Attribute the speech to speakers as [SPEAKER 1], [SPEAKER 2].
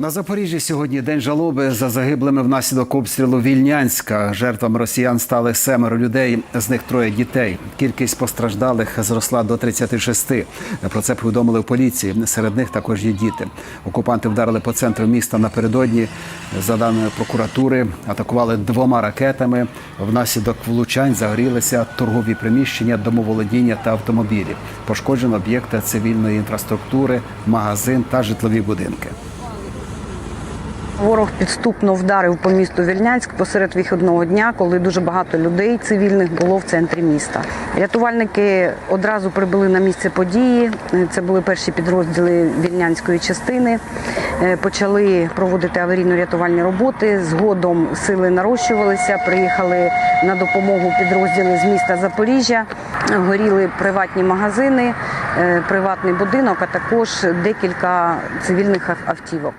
[SPEAKER 1] На Запоріжжі сьогодні день жалоби за загиблими внаслідок обстрілу Вільнянська. Жертвами росіян стали семеро людей, з них троє дітей. Кількість постраждалих зросла до 36. Про це повідомили в поліції. Серед них також є діти. Окупанти вдарили по центру міста напередодні. За даними прокуратури, атакували двома ракетами. Внаслідок влучань загорілися торгові приміщення, домоволодіння та автомобілі. Пошкоджено об'єкти цивільної інфраструктури, магазин та житлові будинки.
[SPEAKER 2] Ворог підступно вдарив по місту Вільнянськ посеред вихідного дня, коли дуже багато людей цивільних було в центрі міста. Рятувальники одразу прибули на місце події. Це були перші підрозділи вільнянської частини. Е, Почали проводити аварійно-рятувальні роботи. Згодом сили нарощувалися. Приїхали на допомогу підрозділи з міста Запоріжжя. Горіли приватні магазини, е, приватний будинок, а також декілька цивільних автівок.